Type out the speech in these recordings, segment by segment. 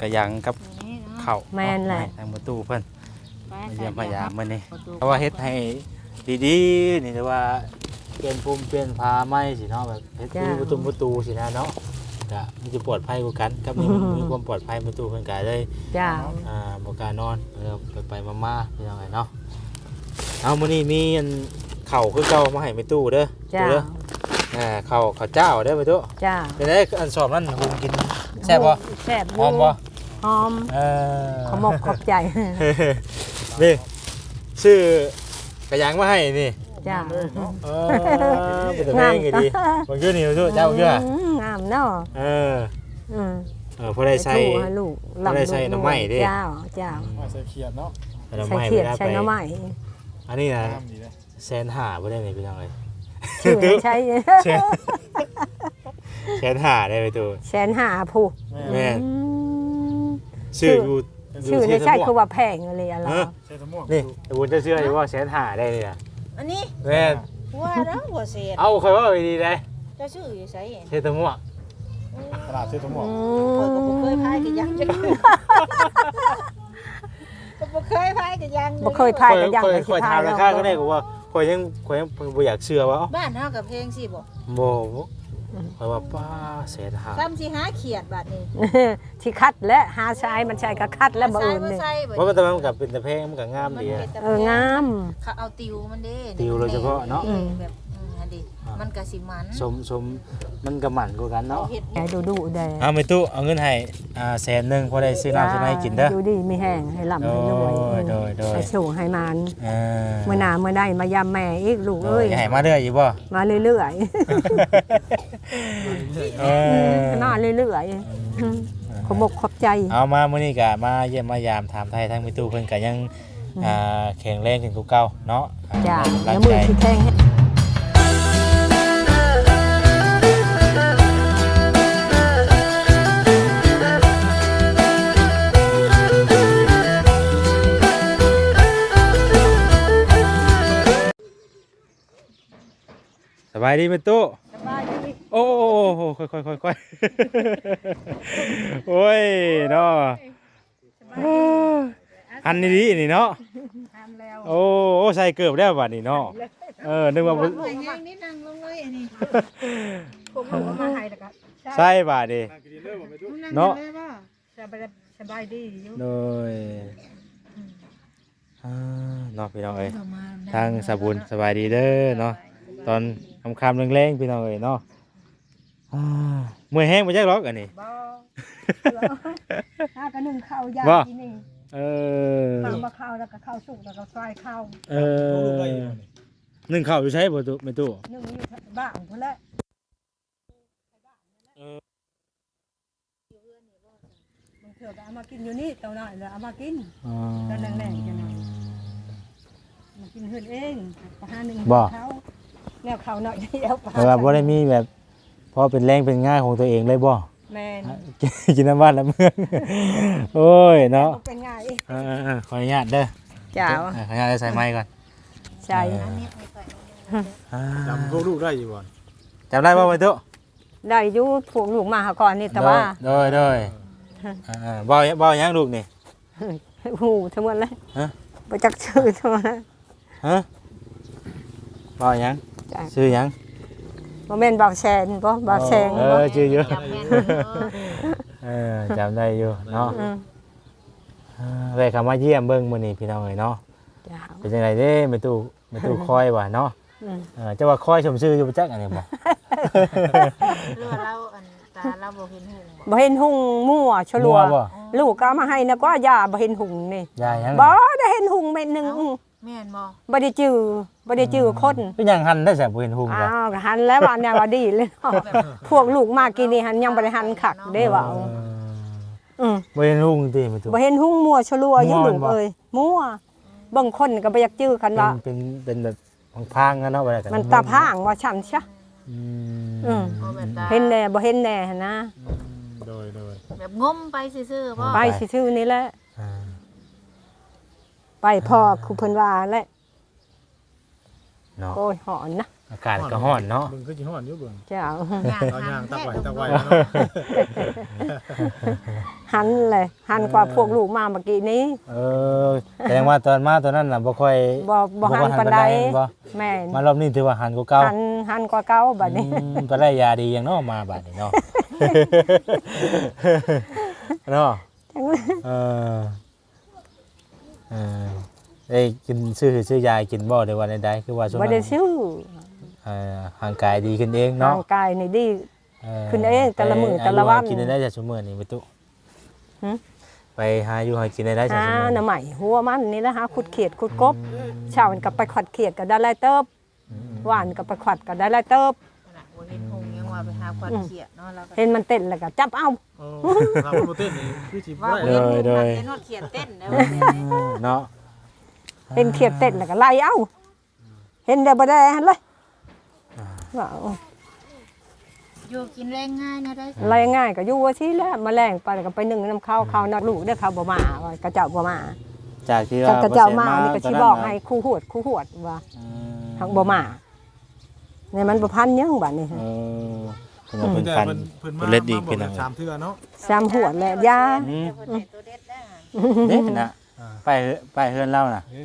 กระยังกับนี่เนาะข้าวแม่นแหละให้ทางประตูเพิ่นไปมาเยี่ยมไปมายามมื้อนี้ประตูเพราะว่าเฮ็ดให้ดีๆนี่แต่ว่าเปลี่ยนภูมิเปลี่ยนพาไหม้สิเนาะแบบเฮ็ดจ้ามีประตูประตูสินะเนาะก็มันจะปลอดภัยกว่ากันกับมีมีความปลอดภัยประตูเพิ่นก็เลยจ้า อ่าบ่กล้านอนเออไปไปๆมาๆพี่น้องไงเนาะเอามื้อนี้มีอันข้าวคือเก่ามาให้แม่ตู้เด้อจ้าเด้ออ่าข้าวข้าวเจ้าเด้อแม่ตู้จ้าเป็นไดอันสอบนั้นหุงกินแซ่บบ่แซ่บหอมบ่ หอมเออขอมกขอบใจนี่ชื่อกระยังมาให้นี่จ้าเออเป็นแต่เพลงก็ดีบางทีนี่ดูเจ้าเยอะมงามเนาะเอออืมเออพอได้ใส่ถูกให้ลูกบ่ได้ใส่หน่อไม้ดิเจ้าเจ้ามาใส่เขียดเนาะเราใส่ไม่เขียดได้ใส่ไปหน่อไม้อันนี้นะน้ำดีเลยแสนหาบ่ได้ไหมพี่น้องเอ้ยชื่อให้ใช้แสนแสนหาได้ไปตัวแสนห้าผู้แม่อืม ชื่ออยู่ชื่อที่ให้ใช้สมคือว่าแพงอะไรอะไรเออใส่สมองนี่แต่บุญจะเชื่ออยู่ว่าแสนหาได้นี่นะอันนี้แม่นว่าแล้วหัวเศษเอาเคยว่าไปดีเลยเจะชื่ออยู่ไสเองเทตะมั่วตลาดใส่สมองอืข้อยก็บ่เคยมพายกันยังจักก็บ่เคยพายกันยังบ่เคยพายกันยังเคยเลยเคยถามราคาก็ได้ก็ว่าคอยยังคอยยังบ่อยากเชื่อว่าเอ้าบ้านเฮากับเพลงสิบ่บ่ บ่คอยว่าป้าแสนหาซ้ำสิหาเขียดบัดนี้ที่คัดและหาชายมันใช่ก็คัดและบ่ใส่อื่นบ่นี่ใส่บ่ว่ามันแต่มันกับเป็นแต่เพลงมันก็งามดีอะเอองามเขาเอาติวมันเด้ติวโดยเฉพาะเนาะอืมแบบ อืมอันนี้มันก็สิมันสมสมมันก็หมั่นกว่ากันเอาเนาะ เฮ็ดใหญ่ดูดูได้เอาไปตู้เอาเงินให้อ่าแสนหนึงพอได้ซื้อน้ำซื้อให้กินเด้อดูดีไม่แห้งให้ลำให้รวยโดยโดยโดยให้สูงให้มันเออเมื่อหนาเมื่อได้มายามแม่อีกลูกโดเอ้ยยให้มาเรื่อยอยู่บ่ มาเรื่อยเออๆมาเรื่อยๆอืมขอบกขอบใจเอามามื้อนี้ก็มาเยี่ยมมายามถามไทยทั้งมิตู้เพิ่นก็ยังอ่าแข็งแรงถึงกูเก่าเนาะจ้ารัแล้วกมืใจ อที่แทงให้ บายดีมิตู้สบายดีโอ้โอ้โอ้ค่อยค่อยค่อยค่อยโอ้ยเนาะอันนี้ดีนี่เนาะทำแล้วโอ้โอ้ใส่เกือบได้วบัดนี้เนาะเออนึกว่าบ่ลงแห้งนิดนึงลงเลยอันนี้ผมเอามาให้แล้วก็ใส่บาดดินั่งกินเลิกบ่ไม่ทุกเนาะสบายสบายดีอยู่โดยอ่าเนาะพี่น้องเอ้ยประมาณนั้นทางสาบุญสบายดีเด้อเนาะ ตอนคำคำๆแรงๆพี่น้องเอ้ยเนาะอ่าเมื่อยแห้งมาจากล็อกอันนี้ บ่ถ้าก็นึ่งข้าวยาว่าที่นี่เออข้าวมาข้าวแล้วก็ข้าวสุกแล้วก็ซอยข้าวเออนึ่งข้าวอยู่ใช้บ่ตุไม่ตู้นึ่งอยู่บ้านพุ่นแหละบางเถื่อก็เอามากินอยู่นี่เต่าหน่อยแล้วเอามากินอ๋อแล้วแรงๆจังหน่อย มากินเฮือนเองปหาหนึ่งบ่เขา แนวเขาหน่อยเดียวแต่ว่าบ่ได้มีแบบพอเป็นแรงเป็นง่ายของตัวเองเลยบ่แม่นกินน้ำบ้านน้ำเมืองโอ้ยเนาะบ่เป็นไงเออๆๆขออนุญาตเด้อจ้าวเออขออนุญาตได้ใส่ไม้ก่อนใช่อันนี้ไม่ค่อยอ่าจำพวกลูกได้อยู่บ่จำได้บ่ไม่ตู้ได้อยู่ผูกลูกมาหาก่อนนี่แต่ว่าโดยโดยอ่าๆบ่บ่ยังลูกนี่หูทั้งหมดเลยฮะไปจักชื่อทั้งหมดเลยฮะบ่ยัง จ้ะชื่อหยังบ่แม่นบ่าวแซนบ่บ่าวแซงเอบ่อชื่ออยู่จำแม่นเด้อเออจำได้อยู่เนาะอืมอ่าแวะเข้ามาเยี่ยมเบิ่งมื้อนี้พี่น้องเอ้ยเนาะจ้าวเป็นจังไดเด้แม่ตู้แม่ตู้คอยว่ะเนาะอืมเออจะว่าคอยชมชื่ออยู่บ่จักอันนี้บ่ เรือเราอันตาเราบ่เห็นหุ่งบ่บ่เห็นหุงมั่วฉลัวบ่ ลูกก็เอามาให้นะก็ยาบ่เห็นหุงนี่ยายยังบ่ได้เห็นหุงเม็ดหนึงอืม แม่นบ่บ่ได้จื้อบ่ได้จื้อคนเป็นหยังหันได้แซ่บบ่เห็นหุ่งอ้าบ่วหันแล้วว่าเนี่ยว่าดีเลยเนาะพวกลูกมากินนี่หันยังบ่ได้หันคักเด้ว่าเอออืมบ่เห็นหุ่งติแม่ตู้บ่เห็นหุ่งมั่วฉลัวอยู่มั่วลูกบ่เอ้ยมั่วเบิ่งคนก็บ่อยากจื้อคันว่าเป็นเป็นเป็นแบบพางๆกันเนาะว่ากันมันตาพร่างว่าฉันซะอือืมเอาแบบตาเห็นแน่บ่เห็นแน่หั่นนะโดยโดยแบบงมไปซื่อๆบ่ไปซื่อๆนี่แหละอ่า ไปพอคือเพิ่นว่าแหละเนาะโอ้ยหอนนะอากาศก็ร้อนเนาะ เบิ่งคือสิฮ้อนอยู่เบิ่งเจ้าเอาย่างตักไว้ตักไว้เนาะเนาะหันเลยหันกว่าพวกลูกมาเมื่อกี้นี้ เออแสดงว่าตอนมาตอนนั้นน่ะบ่ค่อยบ่บ่หันปานใด บ่แม่นมารอบนี้ถือว่าหันกว่าเก่าหันหันกว่าเก่าบัดนี้อืมไปได้ยาดีอย่างเนาะมาบัดนี้เนาะเนาะเออเออได้กินซื้อซื้อยากินบ่ได้ว่าใดๆคือว่าช่วงบ่นั้นได้ซื้อเอ่อร่างกายดีขึ้นเองเนาะร่างกายนี่ดีอขึ้นเองแต่ละมื้อไปแต่ละวัน หาอยู่หากินได้จากชั่วโมงนี่ไปตุหึไปหาอยู่หากินได้จากหาชั่วโมงหน่อไม้หัวมันนี่นะหาขุดเขียดขุดกบเช้ามันก็ไปขวัดเขียดก็ได้หลายเติบอืมหวานก็ไปขวัดก็ได้หลายเติบ ว่าไปหาควันเขียดเนาะเราก็เห็นมันเต้นแล้วก็จับเอาเออถ้าบ่เต้นนี่คือสิบ่ว่าได้บ่เลยเห็นหงเห็นฮอดเขียดเต้นเด้อเนาะเป็นเขียดเต้นแล้วก็ไล่เอาเห็นได้บ่ได้หันเลยว่าเอา อยู่กินแรงง่ายนะได้ไล่ง่ายก็อยู่ว่าที่แล้วแมลงไปก็ไปนึ่งน้ำข้าวข้าวนัดลูกเด้อข้าวบ่มาว่ากระเจ้าบ่มาจากที่กว่าระเจ้ามาบ่นี่ก็ตสินนั้นบอกน่ะให้คู่หวดคู่หวดว่าอืมหักบ่มา เนี่ยมันบ่พันยังบัดนี้เออเพิ่นว่าเพิ่นแต่ฟันเพิ่นเพิ่นมาเพิ่นเล็ดอีกมาเป็นบยัอกงไงสามเทื่อเนาะซ้ำหวดและยาอืมเพิ่นเป็นตัวเด็ดได้เด้น่ะไปเฮือไปเฮือนเล่าน่ะนี่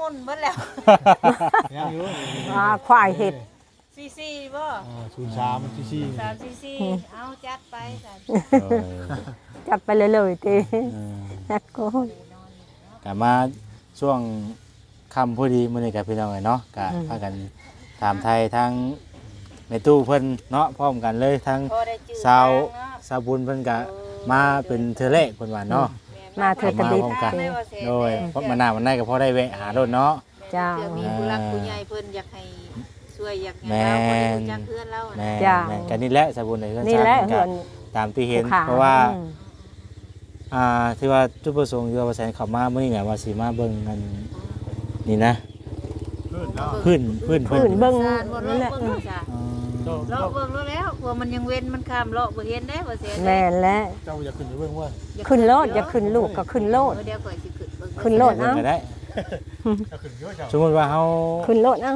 อุ่นเบิดแล้วยังอยู่อ่าควายเห็ดซีซีบ่อ่าศูนย์สามที่สี่สามซีซีเอาจัดไปสามเออจัดไปเลยเลยติอืมนักโกนกลับมาช่วงค่ำพอดีมื้อนี้กับพี่น้องไงเนาะกะอืมพากัน ถามไทยทั้งแม่ตู้เพิ่นเนาะพร้อมกันเลยทั้งพอได้จืดสาวบ้งเนาะสาวบุญเพิ่นกะมาเป็นเทอแรกเพิ่นว่าเนาะมาเธอตะบิดพร้อมกันไม่ว่าเสร็จโดยเพราะมาหน้ามันได้ก็พอได้แวะหารถเนาะ เจ้าเดี๋ยวมีผู้รักผู้ใหญ่เพิ่นอยากให้ช่วยอยากให้แม่เราบ่ได้น รู้จักเพื่อนเราแม่จ้า แม่กันนี่แหละสาวบุญในเฮือนนี่แหละชาติเหือนตามที่เห็นผู้ขเพราะว่าอืมอ่าที่ว่าจุดประสงค์ที่ว่าประสานเข้ามามื้อนี้น่ะว่าสิมาเบิ่งกันนี่นะเพิ่นแล้วพื้นพื้นพื้นเบิ่งสารบ่เลาะนั่นแหละเบิ่งจ้ะอ๋อเจ้าเลาะเบิ่งแล้วแล้วกลัวมันยังเว้นมันข้ามเลาะบ่เห็นได้บ่เสียแม่นแล้วเจ้าอยากขึ้นไปเบิ่งว่าขึ้นโลดอย่าขึ้นลูกก็ขึ้นโลดเออเดี๋ยวก่อยสิขึ้นเบิ่งขึ้นโลดเบิ่งก็ได้เจ้าขึ้นเยอะเจ้าสมมุติว่าเฮาขึ้นโลดเอ้า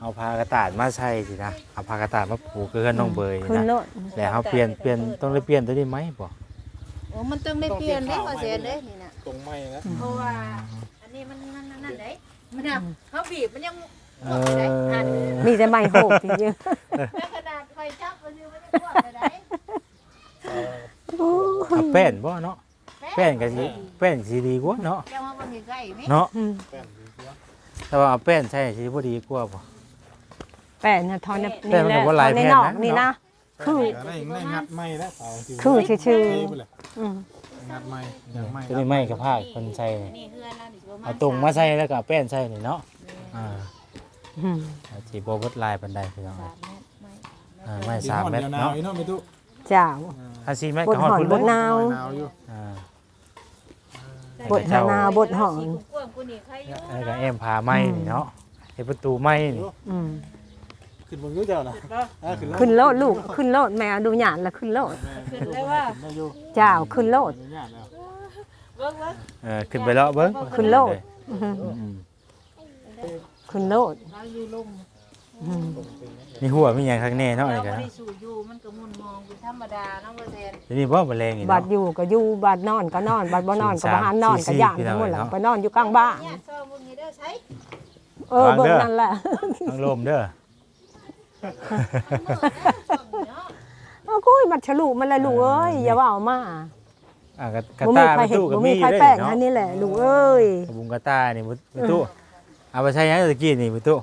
เอาผ้ากระตาดมาใส่สินะเอาผ้ากระตาดมาผูกกับเฮือนน้องเบยขึ้นนะโลดแล้วเฮาเปลี่ยนเปลี่ยนต้องได้เปลี่ยนตัวนี้ไหมบ่โอ้มันต้องได้เปลี่ยนเด้บ่เสียเด้นี่น่ะตรงไม้นะเพราะว่าอันนี้มันมันนั่นเด้ มันน่ะเขาบีบมันยังเออมีแต่ไม้โหกจริงแม้ขนาดไฟจับมันยังมันยังกว้างเลยได้ๆโอ้เอายแป้นบ่เนาะแป้นก็สิแป้นสิดีกว่าเนาะเจ้ามาเบิ่งใกล้ๆไหมเนาะอืมแต่ว่าเอาแป้นใช่สิบ่ดีกว่าบ่ แป้นน่ะทอนแป้นี่นมันแหละก็บ่หลายทอนในแผ่นนอกนะ นี่นะ คือ ได้ได้งัดไม้แล้วเสาที่คือชื่อๆเทไปเลยอืม งัดไม้อย่างไม้ตัวนี้ไม่กับผ้าเพิ่นใส่นี่นี่เฮือนแล้วนี่สิประมาณเอาตรงมาใส่แล้วก็เอาแป้นใส่นี่เนาะอ่าอืมสิบ่เบิดลายปานใดพี่น้องสามเมตรไม่อ่าไม่สีสามห่อนเมตรเดียวหนาวเนาะอีเนาะไม่ตู้เจ้าอัน4เมตรบก็นฮอดหอนพุ่นบเลนยนาวหนาวอยู่อ่า บทหานาบทหอนสีกว้างๆกูนี่ใครอยู่แล้วก็แอมผาไม้นี่เนาะเฮ็ดประตูไม้นี่อืม ขึ้นบนนู้นเจ้าน่ะอ่าขึ้นแล้วขึ้นโลดลูกขึ้นโลดแม่ดูหยาดละขึ้นโลด ขึ้นเลยว่าได้อยู่เจ้าขึ้นโลดอนุญาตแล้วเบิ่งว่าเออขึ้นไปเลาะเบิ่งขึ้นโลด อืมขึ้นโลดเราอยู่ลงอืมมีหัวมีหยังข้างแน่เนาะเรานี่บ่ก็ได้สู่อยู่มันก็มุนมองเป็นธรรมดาเนาะบ่แซ่นทีนี้บ่แมลงอีกบัเนาะดอยู่ก็อยู่บัดนอนก็นอนบัดบ่นอนก็บ่หานนอนก็ย่านทั้งหมดแหละสี่สี่ไปนอนอยู่กลางบ้านเนี่ยซอมึงนี่เด้อใช้เออเบิ่งนั่นแหละ ทางลมเด้อ เอากุ้ยมันฉลุมันละลูกเอ้ยอย่าว่าเอามาอะกระกระบ่ตามีใครประเห็นตูก็บ่มีมีอใครยู่แป้เด้งเนาะอันนี้แหละลูกเอ้ย กระบุงกระตานี่ประตูเอาไปใช้หยังตะกี้นี่ประตู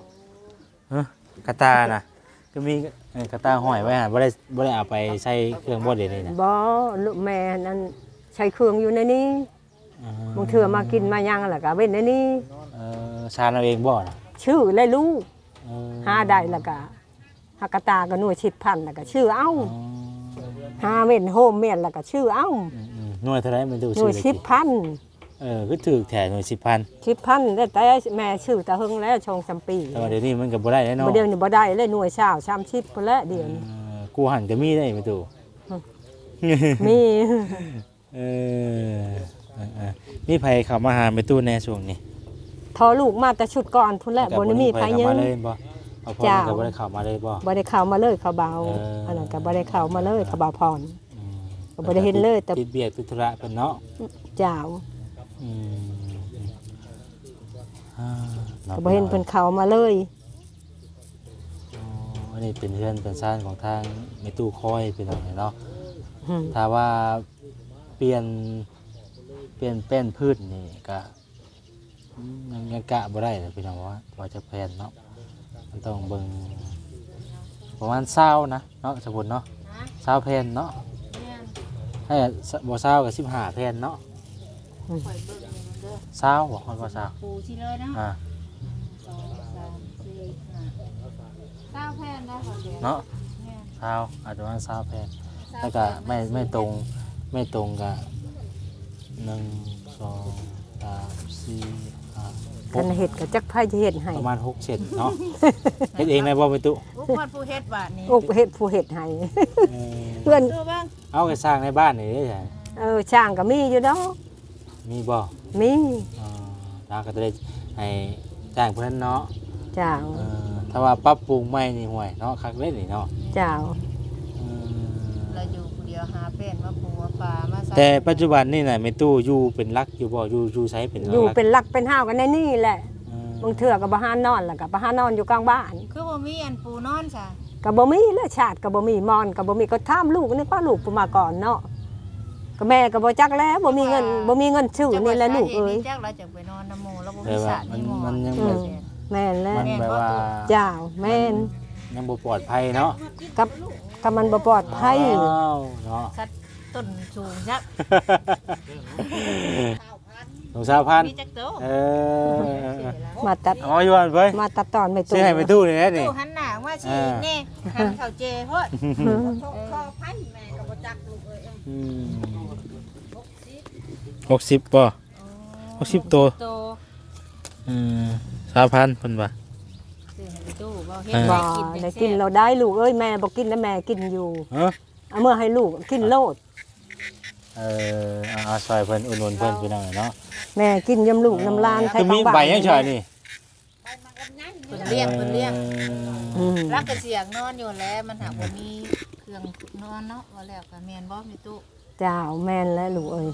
ฮะกระตาน่ะก็มีเอ่อกระตาห้อยไว้หั่นบ่ได้บ่ได้เอาไปใส่เครื่องบ่เดี๋ยวนี้น่ะบ่ลูกแม่นั่นใช้เครื่องอยู่ในนี้อ่าบางเทื่อมากินมายังแล้วก็เว้นในนี้ เออชาญเอาเองบ่น่ะชื่อและลูกเออหาได้แล้วก็ หากระตาก็หน่วยชิดพันแล้วก็ชื่อเอ้าอ๋อหาเว้นโฮมเมียนแล้วก็ชื่อเอ้าอืมๆหน่วยเท่าไหร่มันดูหน่ชื่วอยเลยชิดพันเออคือถูกแถหน่วย10,000ชิดพันได้แต่แม่ชื่อตาเฮงแล้วชงจำปีแต่ว่าเดี๋ยวนี้มันก็บ่ได้แล้วเนาะบ่เดียวนี่บ่ได้เลยหน่วยชาวชามชิดพุ่นละเดี๋ยวนี้เออกูหันก็มีได้ประตูมีเออเออๆมีไผเข้ามาหาไปตู้แน่ช่วงนี้ทอลูกมาแต่ชุดก่อนพุ่นละบ่ได้มีไผเข้ายัมาง เลยบ่เอาพ่อเจ้านี่ก็บ่ได้เข้ามาเลยบ่ บ่ได้เข้ามาเลยเขาเบาเอออั อันนั้นก็บ่ได้เข้ามาเลยเขาเบาพร อืมก็บ่ได้เห็นเลยแต่ ติดเบียดติดธุระเพิ่นเนาะเจ้าอืมอ่าาะก็บ่เห็นเพิ่นเข้ามาเลยอ๋ออันนี้เป็นเพื่อนเป็นซ่านของทางในตู้คอยเป็นอะไรเนาะ อืมถ้าว่าเปลี่ยนเปลี่ยนแป้นพืชนี่ก็อืมยังยังกะบ่ได้เลยพี่น้องว่าว่าจะแพนเนาะ มันต้องเบิ่งประมาณเศร้านะเนาะสมมุติเนาะนะเศร้าแพนเนาะแม่นให้บ่เศร้ากับสิบห้าแพนเนาะข่อยเบิ่งเด้อเศร้าบ่ค่อยว่าเศร้าปูที่เลยเนาะอ่าสองสามสี่ห้าเก้าแผ่นได้ค่ะเดี๋ยวเนาะแม่นเศร้าอาจจะว่าเศร้าแพนแล้วก็ไม่ไม่ตรงไม่ตรงกับหนึ่งสองสามสี่ห้าห คักนเฮ็ดก็จักไผจะเฮ็ดให้ประมาณหกเซนเนาะเฮ็ดเองได้บ่ไปตุอุปกรณ์ผู้เฮ็ดบาทนี้อุกเฮ็ดผู้เฮ็ดให้เออเพื่อนดูบ้างเอาไปสร้างในบ้านนี่ได้ไงเออช่างก็มีอยู่ดอกมีบ่มีเออเราก็จะได้ให้จ้างเพิ่นเนาะเจ้าเออถ้าว่าปรับปรุงใหม่นี่ห่วยเนาะคักเล่นนี่เนาะเจ้า เออเราอยู่ผู้เดียวหาเป็นว่าปูว่าปลามาใส่ แต่ปัจจุบันนี่น่ะแม่ตู้อยู่เป็นหลักอยู่บ่อยู่อยู่ไสเป็นหลักอยู่เป็นหลักเป็นห้าวกันในนี่แหละเออบางเทื่อก็บ่หานอนแล้วก็บ่หานอนอยู่กลางบ้านคือว่ามีอันปูนอนจ้ะก็บ่มีแล้วชาติก็บ่มีมอนก็บ่มีก็ถามลูกนึกว่าลูกผู้มาก่อนเนาะก็แม่ก็บ่จักแล้วบ่มีเงินบ่มีเงินซื้อนี่แหละลูกเอ้ย จักเราจะไปนอนน้ำหมูแล้วบ่แต่มีสว่าระมันนี่หมอมันยังอืบ่มแม่นแล้วมันแบบว่าเจ้าแม่นยังบ่ปลอดภัยเนาะกับกับมันบ่ปลอดภัยอ้าวเนาะ คัด ต้นสูงจักสงสารพันมีจักโตเออมาตัดเอาอยู่อันเว้ยมาตัดตอนไม่ซื้อให้ไปตู้นี่แหละนี่ตู้หันหน้าว่าสิอ่าแน่หันเข้าเจโพดอืมหกสิบป่ะหกสิบตัวโตอืมสามพันเพิ่นว่าซื้อให้ไปตู้บ่เฮ็ดอ่าบ่ให้กินได้กินเราได้ลูกเอ้ยแม่บ่กินแล้วแม่กินอยู่ เอ้อเอาเมื่อให้ลูกกินโลด เออเอาเอาซอยเพิ่นอุ่นนเพิ่นพี่น้องเนาะแม่กินยำลูกน้ำลานไทยคือมีกลางบ้านใบยังชอยนี่เพิ่นเลี้ยงเพิ่นเลี้ยงอืมรักกระเสียงนอนอยู่แล้วมันหากว่ามีเครื่องนอนเนาะว่าแล้วก็แม่นบ่มีตู้เจ้าแม่นแล้วลูกเอ้ย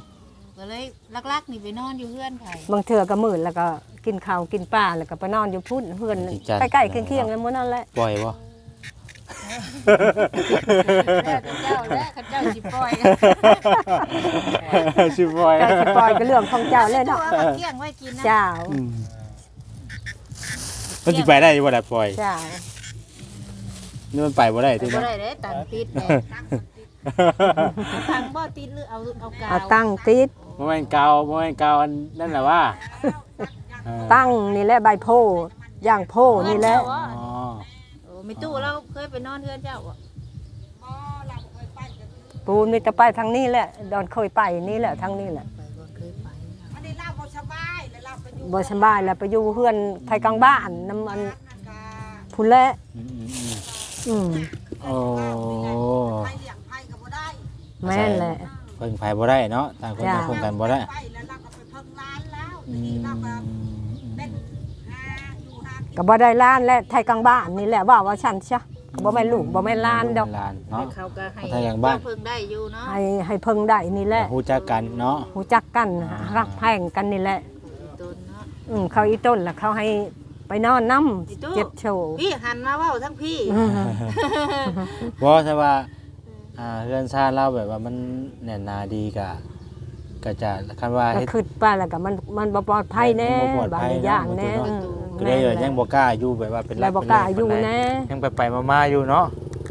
ก็เลยลักๆนี่ไปนอนอยู่เฮือนไผบางเทื่อก็มื้อแล้วก็กินข้าวกินปลาแล้วก็ไปนอนอยู่พุ่นเฮือนใกล้ๆเคียงๆกันหมื้อนั่นแหละปล่อยบ่ แล้วเจ้าและข้าเจ้าสิปล่อยสิปล่อยเจ้าสิปล่อยก็เรื่องของเจ้าเลยเนาะเอเที่ยงไว้กินนะเจ้าอืมมันสิไปได้อยู่บ่ล่ะปล่อยเจ้านี่มันไปบ่ได้ติบ่เนาะได้เด้ตังติดแน่ตังบ่ติดหรือเอาเอากาวเอาตั้งติดบ่แม่นกาวบ่แม่นกาวอันนั่นแหละว่าเออตั้งนี่แหละใบโพย่างโพนี่แหละอ๋อ โอ้มีตู้เราเคยไปนอนเฮือนเจ้าบ่ปูนมีแต่ไปทางนี้แหละดอนเคยไปนี่แหละทางนี้แหละไปบ่เคยไปบ่สบายแล้วไปอยู่เฮือนไทยกลางบ้านน้ำมันพุ่นแหละอืมอืมอืมโอ้แม่นแหละเพิ่งไปบ่ได้เนาะต่างคนจ้ะต่างคงกันบ่ได้อืมก็ บ่ได้ล้านและไทยกลางบ้านนี่แหละว่าว่าฉันซะบ่แม่นลูกบ่แม่นล้านดอกหลานเนาะเขาก็ให้ถ้าอย่างบ้านเจ้เพิ่งได้อยู่เนาะให้ให้เพิ่งได้นี่แหละฮู้จักกันเนาะหูจักกันรักแพงกันนี่แหละต้นเนาะอืมเขาอีต้นแล้วเขาให้ไปนอนน้อีตู้ำเจ็บโชว์พี่หันมาเว้าทั้งพี่อืมบ่ถ้าว่าอ่าเรือนชาติเราแบบว่ามันแน่นหนาดีก็ก็จะคันว่าก็เฮ็ดขึ้นไปแล้วก็มันมันบ่ปลอดภัยแน่มันบ่ปลอดบางภัยอย่างเนาะแน่มันอืม ก็เลยแม่นยังบ่กล้าอยู่แบบว่าเป็นแล้วบ่กล้าอยู่เป็แน่ยังไปไปๆมาๆอยู่เนาะ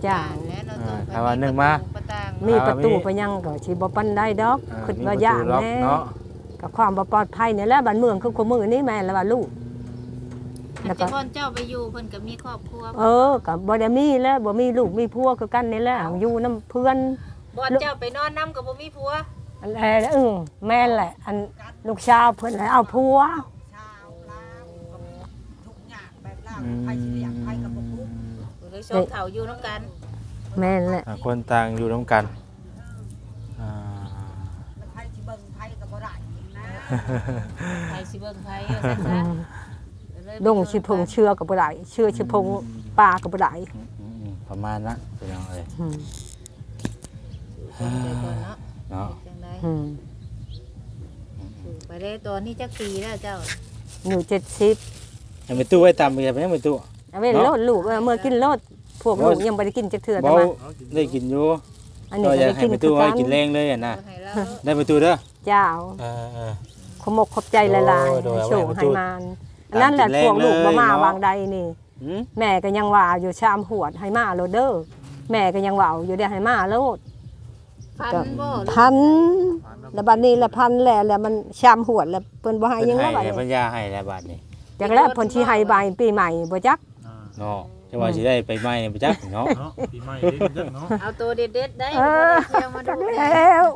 จ้า แล้วเราอ่าต้องถ้าว่านึ่งมาประต่างมีประตูอ่ามีไปยังก็สิบ่ปันได้ดอกอ่าขึ้นมีว่าประย่างตูล็อกแน่เนาะกับความบ่ปลอดภัยนี่แหละบ้านเมืองคือคนมือนี่แม่นแล้วว่าลูก แล้แล้ววก็ ก็พ่อเจ้าไปอยู่เพิ่นก็มีครอบครัวเออก็บ่ได้มีแล้วบ่มีลูกมีผัวคือกันนี่แหละอยู่นํเพื่อน บ่เจ้าไปนอนน้ำก็บ่มีผัวอันแหละเออแม่นแหละ อันลูกชาวเพิ่นให้เอาผัว อืมเลยชอบเฒ่าอยู่นํกันแม่นแหละอ่าคนต่างอยู่ร่วมกันอ่าไผสิเบิ่งไผว่าซั่นอืซะมเลยดงชิพงเชื่อกับบ่ได้เชื่อชิพงอืมปลาก็บ่ได้อืมๆประมาณนั้นพี่น้องเอ้ยอืมคนไปก่อนเนาะเนาะจังได๋อืมไปได้ตอนนี้จักปีแล้วเจ้า อยู่70 ยังไปตู้ไว้ตามไปยังไปตู้ เอาไว้โลดลูกเออเมื่อกินโลดพวกลูกยังบ่ได้กินจักเทื่อแต่เบาว่าได้กินอยู่อันนี้ก็ก็อยากได้ให้กินไปคืตู้อไว้กันกินแรงเลยอะนะให้เราได้ไปตู้เด้อเจ้าเออเออขมกขอบใจหลายโดยๆเอาไว้โชคให้ให้จุดมานอันนั้นแหละตามกินแรงพวกลูกบ่มาเลยเนาะ วางใดนี่หืมแม่ก็ยังว่าอยู่ชามหวดให้มาโลดเด้อแม่ก็ยังว่าอยู่ได้ให้มาโลดพันบ่พันแล้วบัดนี้ละพันแหละแล้วมันชามหวดแล้วเพิ่นบ่ให้เพิ่นยังให้แล้วบัดแล้วเพิ่นี้นยาให้แล้วบาดนี้ จักแล้วเพิ่นสิให้ใบปีใหม่บ่จักอ่าเนาะจะว่าสิได้ไปไหม้เนี่ยบ่จักเนาะเนาะปีใหม่เด้เด้อเนาะเอาตัวเด็ดๆได้เอบ่อได้เที่ยวมาจัดูกแลแล้ว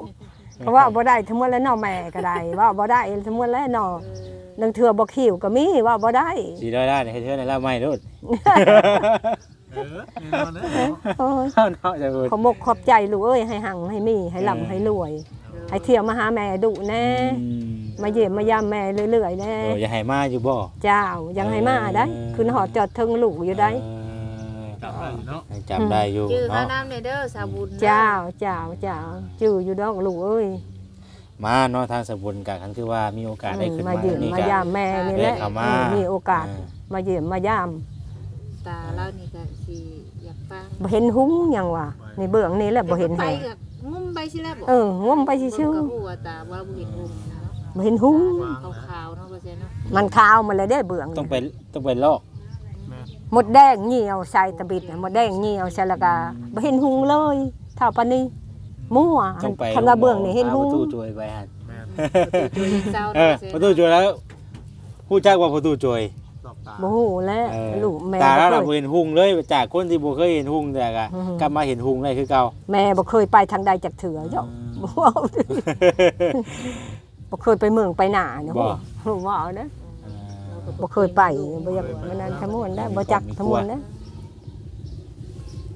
เพราะว่าบ่ได้ทั้งหมดแล้วเนาะแม่ก็ได้ว่าบ่ได้ทั้งหมดแล้วเนาะเออนังเทื่อบ่คิวก็มีว่าบ่ได้สิได้ได้ให้เทื่อในแล้วไหม้โดดเออแน่นอนเด้อเนาะ โอ้ยเฮาเนาะจะพูด ขอมกขอบใจลูกเอ้ยให้หังให้มีให้ร่ำให้รวย ให้เที่ยวมาหาแม่ดุแน่อืมมาเยี่ยมมายามแม่เรื่อยๆแน่โอ้ยอย่าให้มาอยู่บ่เจ้ายังให้มาได้ขึ้นหอดจอดเทิงลูกอยู่ได้เออจับได้อยู่เนาะให้จำได้อยู่ชื่อเขาเนาะน้ำเด้อสาบุญนะเจ้าเจ้าเจ้าจื้ออยู่ดอกลูกเอ้ยมาเนาะทางสบุญกะคันคือว่ามีโอกาสได้ขึ้นมามาเยี่ยมนี่มากะยามแม่นี่แหละได้เข้ามาเออมีโอกาสเออมาเยี่ยมมายามตาเรานี่ก็สิอยากฟังบ่เห็นหุ้งหยังวะในเบื้องนี้แหละบ่เห็นไปให้ก็งุ้ม ไปสิแล้วบ่เอองมไปชื่อเบิ่งก็ฮู้ว่าตาว่าบ่เห็นงุ้มเนาะๆบ่เห็นหุ้งขาวๆเนาะว่าซั่นเนาะมันขาวมาเลยได้เบื้องต้องไปต้องไปลอกแม่นหมดแดงเหี่ยวใส่ตะบิดน่ะหมดแดงเหี่ยวใส่และกาบ่เห็นหุ้งเลยเท่าปานนี้มั่วต้องไปคันว่าเบื้องนี่เห็นหุ้ง ประตูจวยไปหันแม่น ตัวยังเศร้าเออประตูจวยแล้วฮู้จักว่าประตูจวยด อกตาบ่ฮู้แล้วเออลูกแม่ตาบ่แล้วเคเรายบ่เห็นหุงเลยจากคนที่บ่เคยเห็นหุงแต่ก็อือฮึกลับมาเห็นหุงได้คือเก่า แม่บ่เคยไปทางใดจากเถือเจ้าบ่เว้าบ่เคยไปเมืองไปหน้าเนาะบ่ฮู้ว่าเอาเด้อบ่เคยไปบ่อยากมันนั้นทั้งมวลนะบ่จักทั้งมวลนะ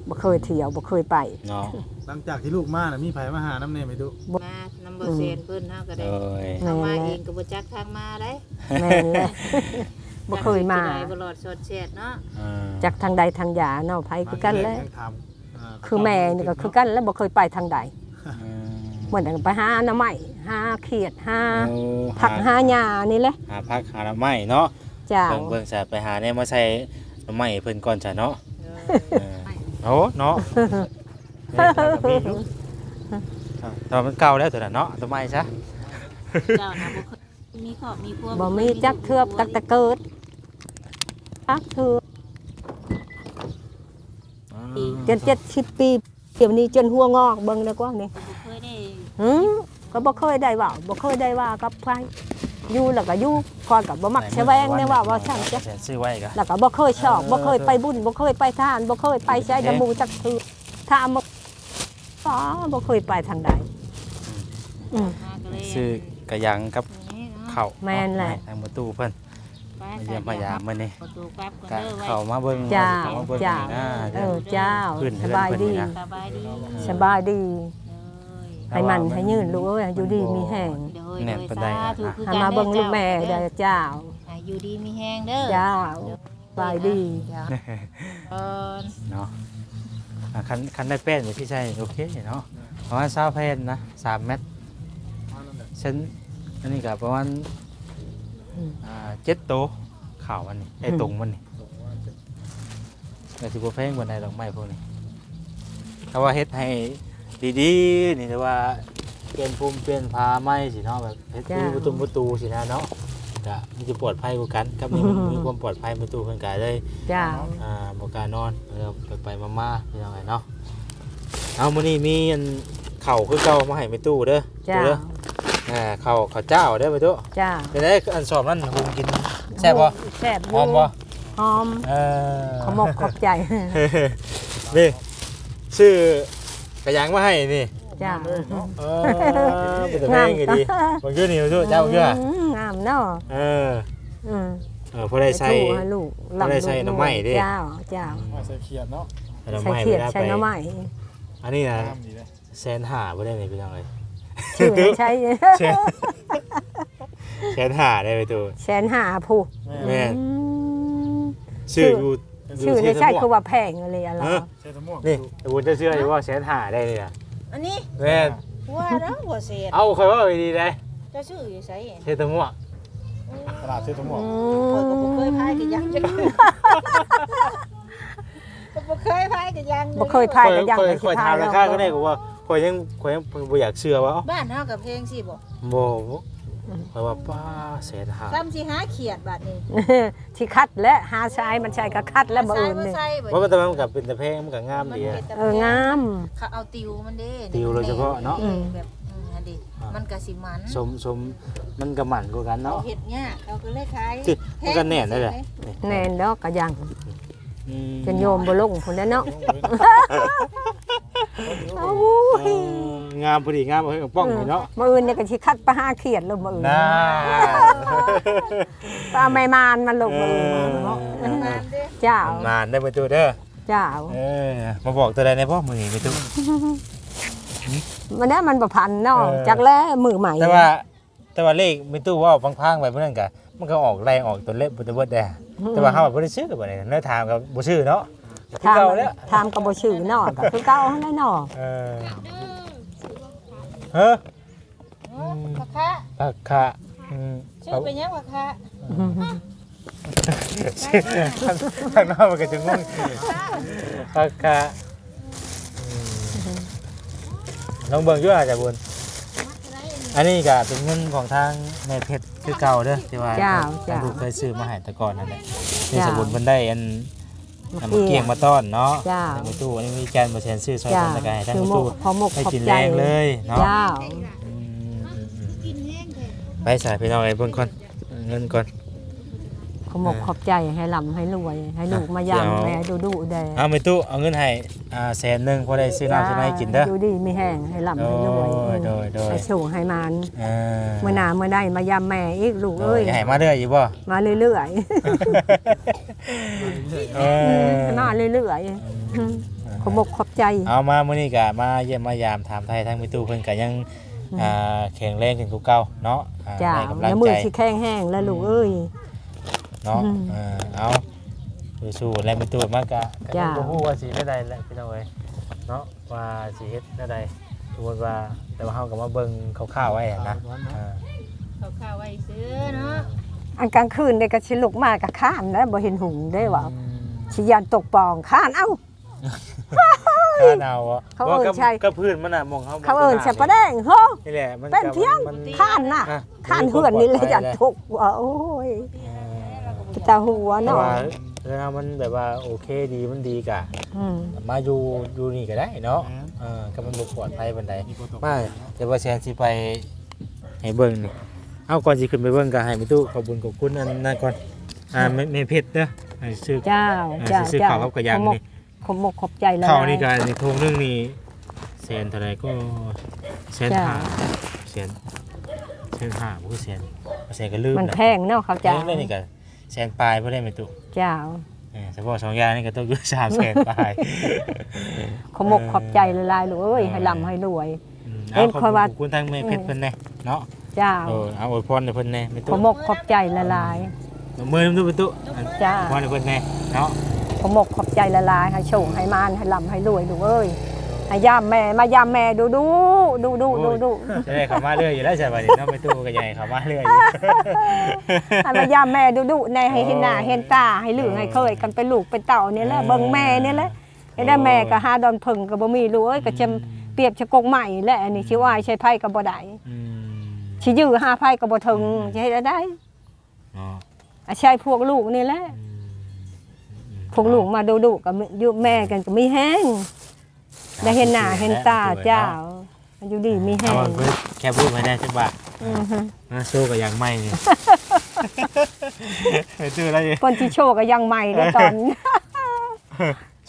บ่เคยเที่ยวบ่เคยไป เนาะหลังจากที่ลูกมาน่ะมีไผมาหาน้ำเน่ไม่ดูมานำบ่เซนเพิ่นเฮาก็เอได้้ยแม่ทางนมาแหเอละงก็บ่จักทางมาได้แม่นแหละ บ่เคยมา จักสิไปไหนบ่รอดสอดแชดเนาะเออจากทางใดทางยาเนาะไผคือกันแหล้วยังถามาคือแม่นี่ก็คือกันแล้วบ่เคยไปทางใดเออเหมือนไปหาหน้ำไม้หาเขียดหาโอ้ผักหาหญ้านี่แหละหาพักหาหน่อไม้เนาะเจ้าเบิ่งเบิ่งซะไปหาแนวมาใส่หน่อไม้ให้เพิ่นก่อนจ้ะเนาะเออเออโอ้เนาะเนี่ยก็มีอยู่ครับแต่ว่ามันเก่าแล้วตัวน่ะเนาะต้นไม้ซะเจ้านะบ่เคย มีครอบมีครัวบ่มีจักเทือบตักตะเกิดจักเทือจน70ปีเดี๋ยวนี้จนหัวงอกเบิ่งแล้วกว่านี่บ่เคยได้หืมก็บ่เคยได้เว่าบ่เคยได้ว่ากับใครอยู่แล้วก็อยู่ก่อนก็บ่มักแสวงได้ว่าว่าซั่นจ้ะซื้อไว้ก็แล้วก็บ่เคยชอบบ่เคยไปบุญบ่เคยไปทานบ่เคยไปใช้ดมูจักคือถ้าบ่อ๋อบ่เคยไปทางใดอืมมาก็เลยซื้อกระยังกับนี่ เนาะข้าวแม่นแหละให้ทางประตูเพิ่นไปมาเยี่ยมมายามมื้อนี้ประตูปั๊บก่อนก็เด้อไว้เข้ามาเบิ่งเจ้าเข้มาเบิ่งเจ้านี่นะเออเจ้าขึ้นสบายดีเพิ่นนี่นะสบายดีสบายดี เอ้ยให้มันให้ยืนลูกเอ้ยอยู่ดีมีแห้งเดี๋ยวเฮ้ยแน่นเฮ้ยปานใดสาอะธุคือให้กันมาเบิ่งลูกแม่เด้เด้ออเจ้าอะอยู่ดีมีแห้งเด้อเจ้าสบายดีเดี๋ยวเออเนาะอะคันคันได้แป้นนี่พี่ใช่โอเคเนาะประมาณ20แผ่นนะ3เม็ดเส้น อันนี้ก็ประมาณอืมอ่า7โตะข่าวอันนี้ไอ้อืมตรงมันนี่ก็สิบ่แพงกว่าใดดอกไม้พวกนี้ถ้าว่าเฮ็ดให้ดีๆนี่แต่ว่าเปลี่ยนภูมิเปลี่ยนพาไม้สิเนาะแบบเฮ็ดมีประตูประตูสินะเนาะก็มันจะปลอดภัยกว่ากันก็มีมีความปลอดภัยประตูเพิ่นก็เลยเจ้าอ่าบอกการนอนแล้วไปไปมาม่าพี่น้องไงเนาะเอามื้อนี้มีอันเข่าวคือเก่ามาให้ไปตู้เด้อเจ้าตู้เด้ ออ่าเข่าวข้าวเจ้าเด้อไปตู้เจ้าเป็นไงอันสอบนั่นหุงกินแซ่บบ่แซ่บหอมบ่หอมเออขอมกขอบใจนี่ชื่อกระยังมาให้นี่เจ้าเออเป็นแต่แพงอยู่ดีบางทีนี่ตู้เจ้าบางทีอืมงามเนาะเอออืมเออพอได้ใส่ถูให้ลูกบ่ได้ใส่หน่อไม้เด้เจ้าเจ้ามาใส่เขียดเนาะหน่อใส่ไม้เขียดเวลาใส่ไปหน่อไม้อันนี้นะน้ำดีเลยแสนหาบ่ได้นี่พี่น้องเอ้ย ชื่อให้ใช้แสนแสนหาได้ไปตู้แสนห้าผู้แม่นอืมชื่ออยู่ชื่อนี่ใช่คือว่าแพงอะไรอะไรเออใช่ทั้งหมดนี่ตะบุญจะเชื่ออยู่ว่าแสนหาได้เลยอะอันนี้แม่นว่าแล้วบ่เสียเอาคอยว่าไปดีเลยเจะชื่ออยู่ไสเทตะมั่วตลาดซื้อทั้งหมดอืข้อยก็บ่เคยมพายกันยังจักก็บ่เคยพายกันยังบ่เคยพายกันยังคอยเลยคอยถามราคาก็ได้กูว่าค อยยังคอยยังบ่อยากเชื่อว่าเอ้าบ้านเฮากับเพลงสิบ่บ่บ่คอยว่าป้าแสนหาซ้ำสิหาเขียดบัดนี้ที่คัดและหาชายมันใช่ก็คัดและบ่อื่นใส่นี่ใส่บ่ว่ามันแต่มันกับเป็นตะเพงมันก็งามดีอะ เอองาม เขาเอาติวมันเด้ติวโดยเฉพาะเนาะอืมแบบอืมอันนี้มันก็สิมันสมสมมันก็หมั่นกว่ากันเอาเนาะเฮ็ดยากเอาก็เลยขายสิมันก็แน่นได้แหละนี่แน่นดอกก็ยังอืมจนโยมบ่ลงพุ่นแล้วเนาะ โอ้เอยองามพอดีงามเฮ้ยป้องนี่เนาะมื้ออื่นเนี่ยก็สิคัดไปหาเขียดลงมื้ออื่นน่าปลาไม่มานมันลงมื้ออื่นเนาะมันมันเด้เจ้านานได้ไปตัวเด้อเจ้าเออมาบอกตัวใดในพ่อมือนี่ไปตัวมันได้มันบ่พันเนาะเออจักแล้มือใหม่แต่ว่า แต่ว่าเลขไม่ตู้ว่าพังๆไปเพื่อนกันมันก็ออกแรงออกตัวเล็บตัวเบิดได้แต่ว่าเฮาบ่ได้ซื้อบ่ได้เนื้อถามกับบ่ซื้อเนาะ คือถามเก่าแล้วถามก็บ่ชื่อเนาะก็คือเก่าหั่นแหละเนาะเออเฮ้อเออราคาปักค่ะอืมชื่อเป็นยังราคาทางนอกมันก็จะงงปักค่ะอืมลองเบิ่งอยู่อาจจะบุญอันนี้ก็เป็นเงินของทางแม่เพชรคือเก่าเด้อที่ว่าเจ้าทางเจ้า ลูกเคยซื้อมาให้แต่ก่อนนั่นแหละนี่เจ้าสมบุญเพิ่นได้อัน มานำมาเกี่ยงมาต้อนเนาะเจ้าในตู้อันนี้มีแกนมาแทนซื้อซอยเจ้าคนละกันให้ทั้งคือหมตู้กพอหมกให้ขอบกินใจแรงเลยเนาะเจ้า อืมอืมอืมไปสายพี่น้องไอ้เบิ่งก่อนเงินก่อน ขอหมกขอบใจให้ร่ำให้รวย ให้ลูกมายามเดี๋ยวแม่ดูดูแดเอาไปตู้เอาเงินให้อ่าแสนหนึงพอได้ซื้อน้ำซื้อน้ำให้กินเด้อดูดีไม่แห้งให้ร่ำให้รวยโดยโดยโดยให้สูงให้มันเออเมื่อหนาเมื่อได้มายามแม่อีกลูกโดเอ้ยยให้มาเรื่อยอยู่บ่มาเรื่อยเอๆอมาเรื่อยๆขอหมกขอบใจ เอามามื้อนี้ก็มาเยี่ยมมายามถามไทยทั้งไปตู้เพิ่นก็ยังอ่าแข็งแรงขึ้นกว่าเก่าเนาะอ่าเจ้าให้กำลัแล้งวมืใจอสิแข้งแห้งแล้วลูกเอ้ย เนาะอืมเออเอาสู้ๆแล้วไปตู้มากกะก็ยังเจ้าบ่ฮู้ว่าสิได้ใดแหละพี่น้องเอ้ยเนาะว่าสิเฮ็ดได้ใดสมมุติว่าแต่ว่าเฮาก็มาเบิ่งคร่าวๆไว้อะนะอ่าเขาข้าวไว้ซื้อเนาะอันกลางคืนเด็กก็ชิลุกมากกับข้านแล้วบ่เห็นหุงได้ว่าชิยานตกปองข้านเอ้าข้าหนาวอะเขาเอิ้นว่กับใช่กับพื้นมันน่ะมองเฮาเขาเอิ้นใช่ปะแดงโฮ นี่แหละมันเป็นก็เพียง มัน ข้านน่ะอะข้านเหือนนี่เลยยันตกว่าโอ้ยเอ อตาหัวแต่เนาะว่าเออมันแบบว่าโอเคดีมันดีกะ อืมมาอยู่อยู่นี่ก็ได้เนาะเออก็มันบ่ปลอดภัยปานใดมาแต่ว่าแซนสิไปให้เบิ่งนี่เอาก่อนสิขึ้นไปเบิ่งก็ให้มีตู้ขอบคุญขอบคุณอันนั้นก่อนอ่าไม่ไม่เผ็ดเด้อให้ซื้อ เจ้าอ่าเจ้าซื้อเจ้าข้าวกับกระยังนี่ขอมกขอบใจแล้วข้าวนี่ก็ในทงนึงนี่แสนเท่าไหร่ก็แสนจ้าห้าแสนแสนห้าบ่คือแสนแสนก็ลืมมันนะแพงเนาะเขาเจ้า แพงเลยนี่ก็ แสนปลายบ่ได้แม่ตู้เจ้าเออเฉพาะสองอย่างนี่ก็ต้องอยู่สามแสนปลายขอมกขอบใจหลายๆลูกเอ้ยให้ร่ำให้รวย อืมเห็นเอาขอบค่อยว่า ขอบคุณทางแม่เพชรเพิ่นแน่เนาะเจ้าเออเอาอวยพรให้เพิ่นแน่แม่ขตู้อมกขอบใจหลายมือน้ำตู้ประตูๆจ้า พรให้เพิ่นแน่เนาะขอมกขอบใจละลายให้โชคให้มานให้ลำให้รวยดูกเอ้ย ให้ย่ามแม่มายามแม่ดูดูดูดูดูดูจะได้เข้ามาเรื่อยอยู่แล้วใช่ป่ะนี่เนาะประตูก็ใหญ่เข้ามาเรื่อยอยู่ ให้มายามแม่ดูดูในให้เห็นหน้าเห็นตาให้ลือให้เคยกันเป็นลูกเป็นเต่านี่แหละเบิ่งแม่นี่แหละให้ได้แม่ก็หาดอนพึ่งก็บ่มีลูกเอ้ยก็จะเปรียบชะกงใหม่และอันนี้ชิวายใช้ไผก็บ่ได้อืมชิยื้อหาไผก็บ่ถึงจะเฮ็ดได้เนาะอาใช้พวกลูกนี่แหละ อืมอืมพวกลูกมาดูดูก็อยู่แม่กันก็มีแห้ง ได้เห็นหน้าเห็นตาเจ้าอยู่ดีมีแห้เอางเพิ่นแค่พูดไม่ได้จักบาทอือฮึนะสู้กับยังไม่นี่ไปซื้อแล้วนี่คนที่โชคก็ยังใหม่แล้วตอน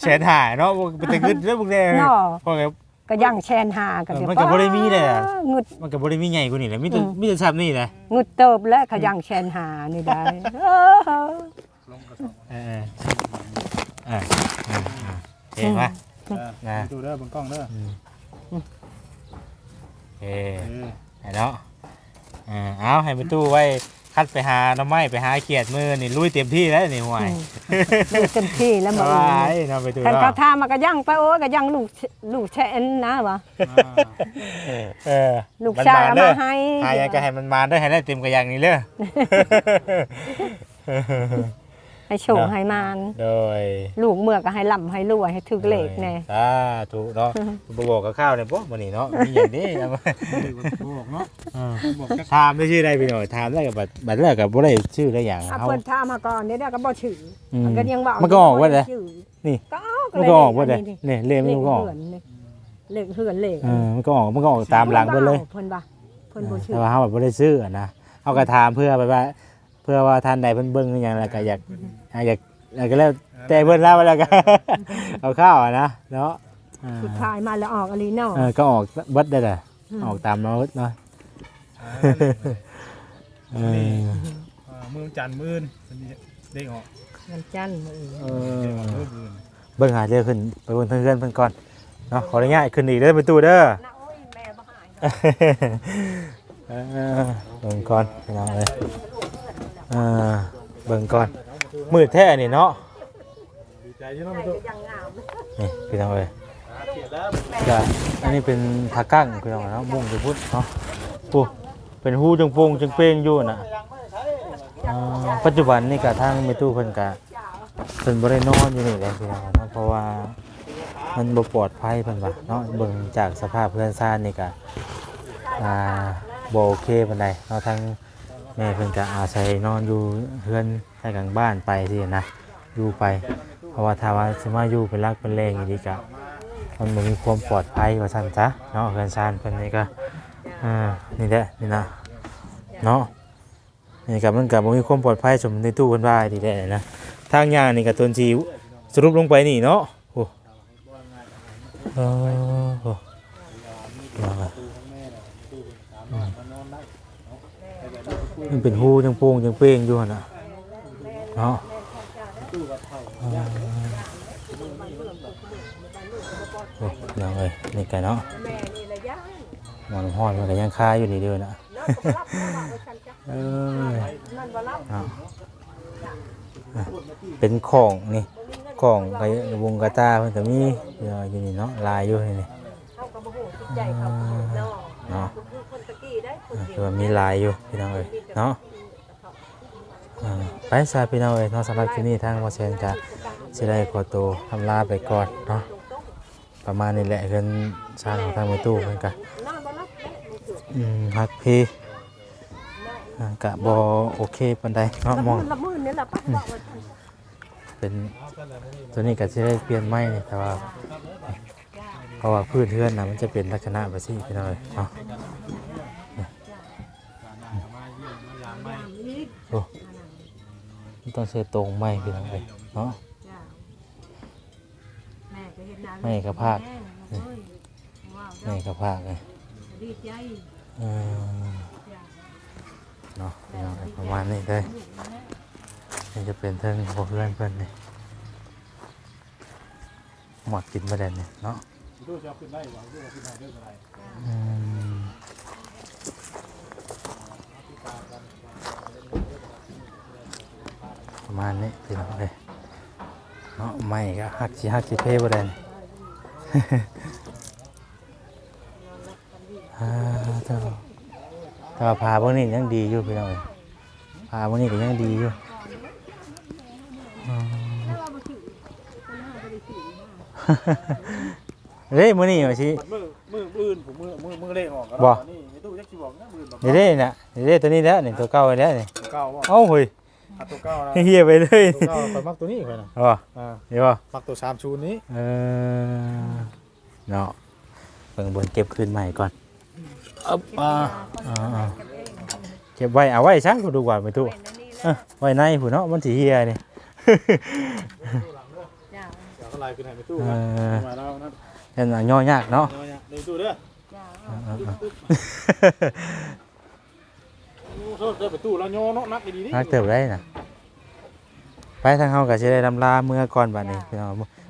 แสนหาเนาะบ่เป็นแต่เงินเด้อพวกแน่เนาะเพราะไงก็ยังแชนหากันเออเดี๋ยวมันก็บ่ได้มีเลยอะงึดมันก็บ่ได้มีใหญ่กว่านี่แหละมีแต่อืมมีแต่ซ้ำนี่แหละงึดเติบแล้วก็ยังแชนหานี่ได้เออเออเออเออเออเห็นปะ นะดูเด้อบนกล้องเด้อเออเออให้เนาะเออเอาให้ประตูไว้คัดไปหาหน้ำไม้ไปหาเขียดมือนี่ลุยเต็มที่แล้วนี่ห่วยลูกเต็มที่แล้วมาว้าเอ้ยเนาะไปดูคันเขาเนาะท่ามาก็ย่างไปโอ้ยก็ย่างลูกลูกแช่นนะวะ เออลูกชายเอานๆด้มาอให้ หายังก็ให้มันมาได้ให้ได้เต็มกระยังนี่เลย ให้โชคให้มานโดยลูกเมื่อก็ให้ล่ำให้รวยให้ถึกเลขแน่สาธุเนาะบ่บอกกับข้าวเนี่ยปุ๊บมื้อนี้เนาะมีอย่างนี้เอามาบอกเนาะบอกจักถามได้ชื่อได้พี่หน่อยถามได้กับบัดบัดแรกกับบ่ได้ชื่อได้อย่างอะเฮาเพิ่นท่ามาก่อนเดี๋ยวก็บ่ชื่ออืมมันก็ยังว่ามันก็ออกว่าไดชื่อนี่ก็ออกมันก็ออกว่าได้นี่นี่เลขมันก็ออกเลขเหือนเลขเออมันก็ออกมันก็ออกตามหลังเพิ่นเลยเพิ่นว่าเพิ่นบ่ชื่อแต่ว่าเฮาแบบบ่ได้ซื้ออะนะเฮาก็ถามเพื่อไปว่า เพื่อว่าท่านใดเพิ่นเบิ่งอหย่างแล้วก็อยากอยากแล้วก็แล้วแต่เพิ่นแล้วแล้วก็ เอาข้าวอะนะเนาะอ่าสุดท้ายมาแล้วออกอลีเนาะเออก็ออกเบิดได้แหละออกตามเนาะเนาะเอออ่ามือจันทร์มืออื่นมันมีเด้งออกวันจันทร์มื้อเอเด้งออกอมืออื่นเบิ่งหาเรือขึ้นไปบนเพื่อนเพิ่นก่อนเนาะขออนุญาตขึ้นอีกเด้อประตูเด้อนะโอ้ยแม่บ่หายเออเบิ่งก่อนพี่น้องเอ้ย เออเบิ่งก่อนมืดแท้นี่เนาะดีใจอยี่เนาะพี่ตุ๊กยังงามนี่พี่น้องเอ้ยเขียนแล้วก็อันนี้เป็นทากั้งพี่น้องเนาะมุ่งไปพุทธเนาะปูเป็นหูจังโปงจังเป้งอยู่นะอ่าปัจจุบันนี่ก็ทางแม่ตู้เพิ่นก็เพิ่นบ่ได้นอนอยู่นี่แหละพี่น้องเนาะเพราะว่ามันบ่ปลอดภัยเพิ่นว่าเนาะเบิ่งจากสภาพเพื่อนซ่านนี่ก็อ่าบ่โอเคปานใดเนาะทาง แม่เพิ่นก็อาศัยนอนอยู่เฮือนใต้กลางบ้านไปสินะอยู่ไป เพราะว่าถ้าว่าสิมาอยู่เป็นรักเป็นแรงอีหลีก็มันบ่มีความปลอดภัยว่าซั่นซะเนาะเฮือนซานเพิ่นนี่ก็อ่านี่แหละนี่นะเนาะนี่ก็มันก็บ่มีความปลอดภัยสมในตู้เพิ่นว่าดีแหละนะทางย่างนี่ก็ต้นสิสรุปลงไปนี่เนาะโอ้เออโอ้ มันเป็นหูจังโป่งจังเป้งอยู่หั่นน่ะเนาะอ่าโอ้ยังเลยนี่ไก่เนาะแม่นี่ละย่างหมอนห้อนมันก็ยังคาอยู่นี่เด้อนะเออนั่นบ่รับเอาอะเป็นของนี่ของกระวงกระตาเพิ่นก็มีอยู่อยู่นี่เนาะลายอยู่นี่นี่เฮาก็บ่ฮู้จิตใจเขาเนาะเนาะคือคนตะกี้ได้คนอะเดีคืยวอว่ามีลายอยู่พี่น้องเอ้ย เนาะอ่าไปซาพี่น้องเอ้ยเนาะสำหรับที่นี่ทางวาเซนจะสิได้ขอตัวทำลาไปก่อนเนาะประมาณนี้แหละเพิ่นสร้างของทางประตูเพิ่นก็นอนบ่รับแล้วบ่เกิดอืมฮักพี่กะบอโอเคปันใดเนาะมองเป็นตัวนี้ก็จะได้เปลี่ยนไม้นี่แต่ว่าเพราะว่าพืชเทือนนะมันจะเป็นลักษณะแบบนี้พี่น้อยเนาะ อ้มันต้องใช้ตรงไม้พี่น้อยเนาะจ้าแม่ก็เฮ็ดนาแม่ก็พากแม่เอ้ยว้าวไม้กระพากเลยดีใจอืมเนาะพี่น้อยประมาณนี้เลยนี่จะเป็นเทิงพวกเพื่อนเพื่อนนี่หมดกินมาแดนเนี่ยเนาะพี่ตุ๊กจะเอาขึ้นได้หวังพี่ตุ๊กเอาขึ้นได้เรื่องอะไรอืมประ มาณนี้พี่น้องเลยเนาะไม่ก็ฮักสิฮักสิเพ่บ่ได้นี่อ่าเจ้าแต่ว่าพาพวกนี้ยังดีอยู่พี่น้องเอ้ยพาพวกนี้ก็ยังดีอยู่อืมเฮ้ยมื้อนี้ว่าสิมือมือมืออื่นผมมือมือมือเล่งออกก็บ่นี่พี่ตุ๊กยักษ์สิบอกนะมืออื่นบอกเดี๋ยวนี้น่ะเดี๋ยวนี้ตัวนี้แล้วนี่ตัวเก่าไว้แล้วนี่ตัวเก้าว่าเอ้าเฮ้ยเอาตัวเก้านะเฮียไปเลยตัวเก้าคอยมักตัวนี้คอยนะอ๋ออ่าเดี๋ยวบ่มักตัวสามชูนนี้เออเนาะเบิ่งบนเก็บคืนใหม่ก่อนอ๊บอ่าอ่าอ่าเก็บไว้เอาไว้ซะกูดูก่อนไปตู้เอ้อไว้ในผู้เนาะมันสิเฮียนี่จ้าเดี๋ยวก็ไล่ขึ้นให้พี่ตุ๊กเอนะอมาแล้วนะเห็นว่าย่อยากเนาะเดี๋ยวเนี่ยเดี๋ยวพี่ตุ๊กเด้อจ้าอ่าอ่าอ่า โอ้โทษเด้อพี่ตุ๊กแล้วโยนาะนักดีๆนักเติบได้น่ะไปทางเฮาก็สิได้ลำลาเมื่อก่อนบัดนี้พี่น้อง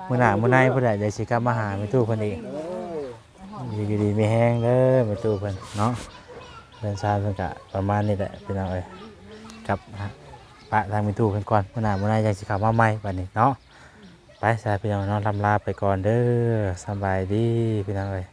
มื้อหน้ามื้อในผู้ใดได้สิกลับมาหาแม่ตู้เพิ่นอีกเอยู่ดีๆมีแห้งเด้อแม่ตู้เพิ่นเนาะเพิ่นซาเพิ่นก็ประมาณนี้แหละพี่น้องเอ้ยกับนะปะทางมีตู้กันก่อนมื้อหน้ามื้อหน้ายังสิเข้ามาใหม่บัดนี้เนาะไปสายพี่น้องเนาะลำลาไปก่อนเด้อสบายดีพี่น้องเอ้ย